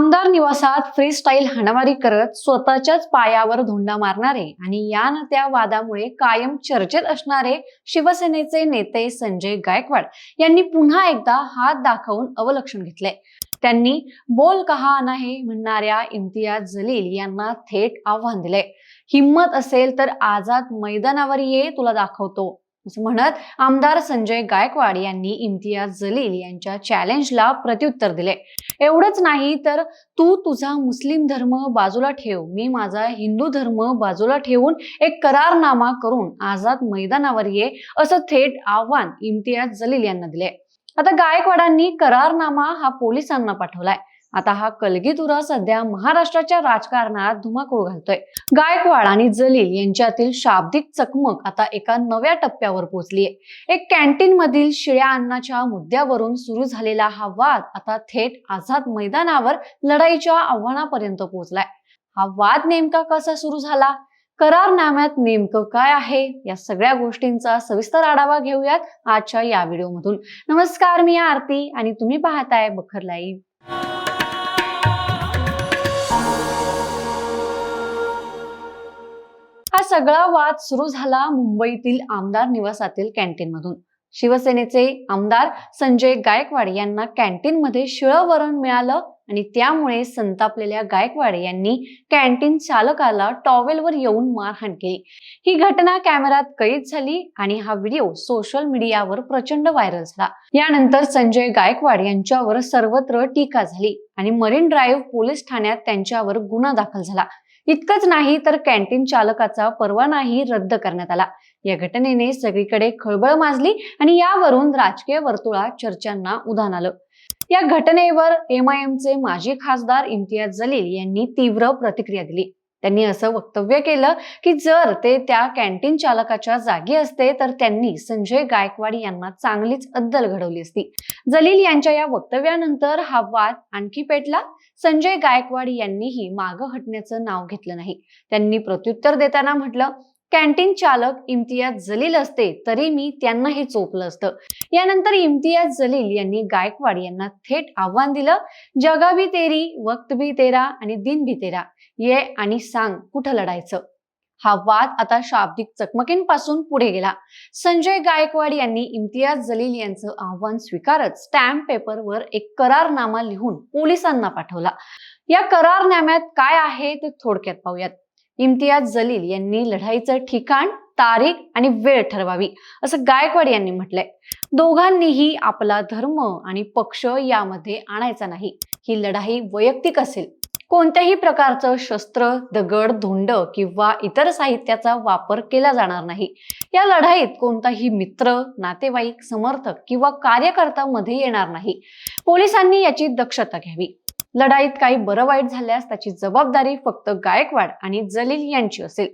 आमदार निवासात free style हाणामारी करत स्वतःच्याच पायावर धोंडा मारणारे आणि या न त्या वादामुळे कायम चर्चेत असणारे शिवसेनेचे नेते संजय गायकवाड यांनी पुन्हा एकदा हात दाखवून अवलक्षण घेतले त्यांनी बोल कहा नाही म्हणणाऱ्या इम्तियाज जलील यांना थेट आव्हान दिले हिम्मत असेल तर आझाद मैदानावर ये तुला दाखवतो. असं म्हणत आमदार संजय गायकवाड यांनी इम्तियाज जलील यांच्या चॅलेंजला प्रत्युत्तर दिले. एवढंच नाही तर तू तुझा मुस्लिम धर्म बाजूला ठेव. मी माझा हिंदू धर्म बाजूला ठेवून एक करारनामा करून आझाद मैदानावर ये असं थेट आव्हान इम्तियाज जलील यांना दिले. आता गायकवाडांनी करारनामा हा पोलिसांना पाठवलाय. आता हा कलगीतुरा सध्या महाराष्ट्राच्या राजकारणात धुमाकूळ घालतोय. गायकवाड आणि जलील यांच्यातील शाब्दिक चकमक आता एका नव्या टप्प्यावर पोहोचलीय. एक कॅन्टीन मधील शिळ्या अन्नाच्या मुद्द्यावरून सुरू झालेला हा वाद आता थेट आझाद मैदानावर लढाईच्या आव्हानापर्यंत पोहोचलाय. हा वाद नेमका कसा सुरू झाला? करारनाम्यात नेमकं काय आहे? या सगळ्या गोष्टींचा सविस्तर आढावा घेऊयात आजच्या या व्हिडिओमधून. नमस्कार मी आरती आणि तुम्ही पाहताय बखर लाईव्ह. हा सगळा वाद सुरू झाला मुंबईतील आमदार निवासातील कॅन्टीन मधून. शिवसेनेचे आमदार संजय गायकवाड यांना कॅन्टीन मध्ये मिळालं आणि त्यामुळे संतापलेल्या गायकवाड यांनी कॅन्टीन चालकाला टॉवेलवर येऊन मारहाण केली. ही घटना कॅमेऱ्यात कैद झाली आणि हा व्हिडिओ सोशल मीडियावर प्रचंड व्हायरल झाला. यानंतर संजय गायकवाड यांच्यावर सर्वत्र टीका झाली आणि मरीन ड्राईव्ह पोलीस ठाण्यात त्यांच्यावर गुन्हा दाखल झाला. इतकंच नाही तर कॅन्टीन चालकाचा परवानाही रद्द करण्यात आला. या घटनेने सगळीकडे खळबळ माजली आणि यावरून राजकीय वर्तुळात चर्चांना उधाण आलं. या घटनेवर एमआयएमचे माजी खासदार इम्तियाज जलील यांनी तीव्र प्रतिक्रिया दिली. त्यांनी असं वक्तव्य केलं की जर ते त्या कॅन्टीन चालकाच्या जागी असते तर त्यांनी संजय गायकवाड यांना चांगलीच अद्दल घडवली असती. जलील यांच्या या वक्तव्यानंतर हा वाद आणखी पेटला. संजय गायकवाड यांनीही मागं हटण्याचं नाव घेतलं नाही. त्यांनी प्रत्युत्तर देताना म्हटलं कॅन्टीन चालक इम्तियाज जलील असते तरी मी त्यांनाही चोपलं असतं. यानंतर इम्तियाज जलील यांनी गायकवाड यांना थेट आव्हान दिलं जगा भी तेरी वक्त भी तेरा आणि दिन भी तेरा ये आणि सांग कुठं लढायचं? हा वाद आता शाब्दिक चकमकींपासून पुढे गेला. संजय गायकवाड यांनी इम्तियाज जलील यांचं आव्हान स्वीकारत स्टॅम्प पेपरवर एक करारनामा लिहून पोलिसांना पाठवला. या करारनाम्यात काय आहे ते थोडक्यात पाहूयात. इम्तियाज जलील यांनी लढाईचं ठिकाण तारीख आणि वेळ ठरवावी असं गायकवाड यांनी म्हटलंय. दोघांनीही आपला धर्म आणि पक्ष यामध्ये आणायचा नाही. ही लढाई वैयक्तिक असेल. कोणत्याही प्रकारचं शस्त्र दगड धोंड किंवा इतर साहित्याचा वापर केला जाणार नाही. या लढाईत कोणताही मित्र नातेवाईक समर्थक किंवा कार्यकर्ता मध्ये येणार नाही. पोलिसांनी याची दक्षता घ्यावी. लढाईत काही बरं वाईट झाल्यास त्याची जबाबदारी फक्त गायकवाड आणि जलील यांची असेल.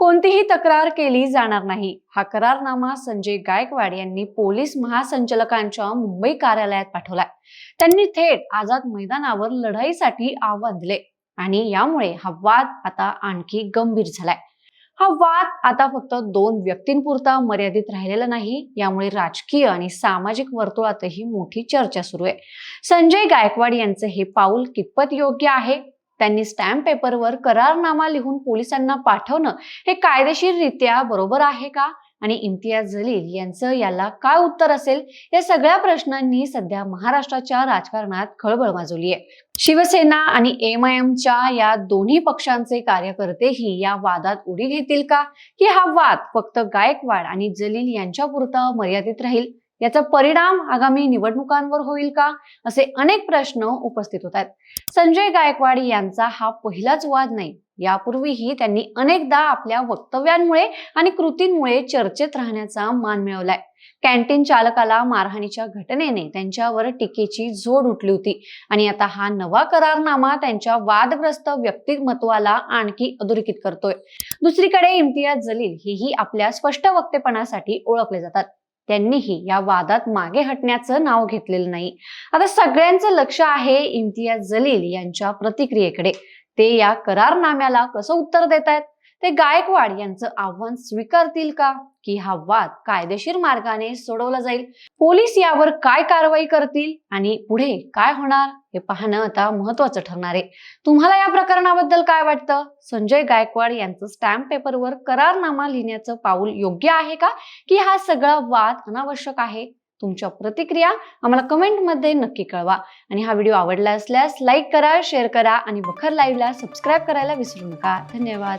कोणतीही तक्रार केली जाणार नाही. हा करारनामा संजय गायकवाड यांनी पोलीस महासंचालकांच्या मुंबई कार्यालयात पाठवलाय. त्यांनी थेट आझाद मैदानावर लढाईसाठी आव्हान दिले आणि यामुळे हा वाद आता आणखी गंभीर झालाय. हा वाद आता फक्त दोन व्यक्तींपुरता मर्यादित राहिलेला नाही यामुळे राजकीय आणि सामाजिक वर्तुळातही मोठी चर्चा सुरू आहे. संजय गायकवाड यांचे हे पाऊल कितपत योग्य आहे? त्यांनी स्टॅम्प पेपरवर करारनामा लिहून पोलिसांना पाठवणं हे कायदेशीररित्या बरोबर आहे का? आणि इम्तियाज जलील यांचं याला काय उत्तर असेल? या सगळ्या प्रश्नांनी सध्या महाराष्ट्राच्या राजकारणात खळबळ माजवली आहे शिवसेना आणि एम आय एमच्या या दोन्ही पक्षांचे कार्यकर्तेही या वादात उडी घेतील का? की हा वाद फक्त गायकवाड आणि जलील यांच्यापुरता मर्यादित राहील? याचा परिणाम आगामी निवडणुकांवर होईल का? असे अनेक प्रश्न उपस्थित होत आहेत. संजय गायकवाड यांचा हा पहिलाच वाद नाही. यापूर्वीही त्यांनी अनेकदा आपल्या वक्तव्यांमुळे आणि कृतींमुळे चर्चेत राहण्याचा मान मिळवलाय. कॅन्टीन चालकाला मारहाणीच्या घटनेने त्यांच्यावर टीकेची झोड उठली होती. आणि आता हा नवा करारनामा त्यांच्या वादग्रस्त व्यक्तिमत्वाला आणखी अधोरेखित करतोय. दुसरीकडे इम्तियाज जलील हेही आपल्या स्पष्ट वक्तेपणासाठी ओळखले जातात. त्यांनीही या वादात मागे हटण्याचं नाव घेतलेलं नाही. आता सगळ्यांचं लक्ष आहे इम्तियाज जलील यांच्या प्रतिक्रियेकडे. ते या करारनाम्याला कसं उत्तर देत आहेत ते गायकवाड यांचं आव्हान स्वीकारतील का? की हा वाद कायदेशीर मार्गाने सोडवला जाईल? पोलीस यावर काय कारवाई करतील? आणि पुढे काय होणार? हे पाहणं आता महत्वाचं ठरणार आहे. तुम्हाला या प्रकरणाबद्दल काय वाटतं? संजय गायकवाड यांचं स्टॅम्प पेपरवर करारनामा लिहिण्याचं पाऊल योग्य आहे का? की हा सगळा वाद अनावश्यक आहे? तुमच्या प्रतिक्रिया आम्हाला कमेंटमध्ये नक्की कळवा. आणि हा व्हिडिओ आवडला असल्यास लाईक करा शेअर करा आणि बखर लाईव्हला सबस्क्राईब करायला विसरू नका. धन्यवाद.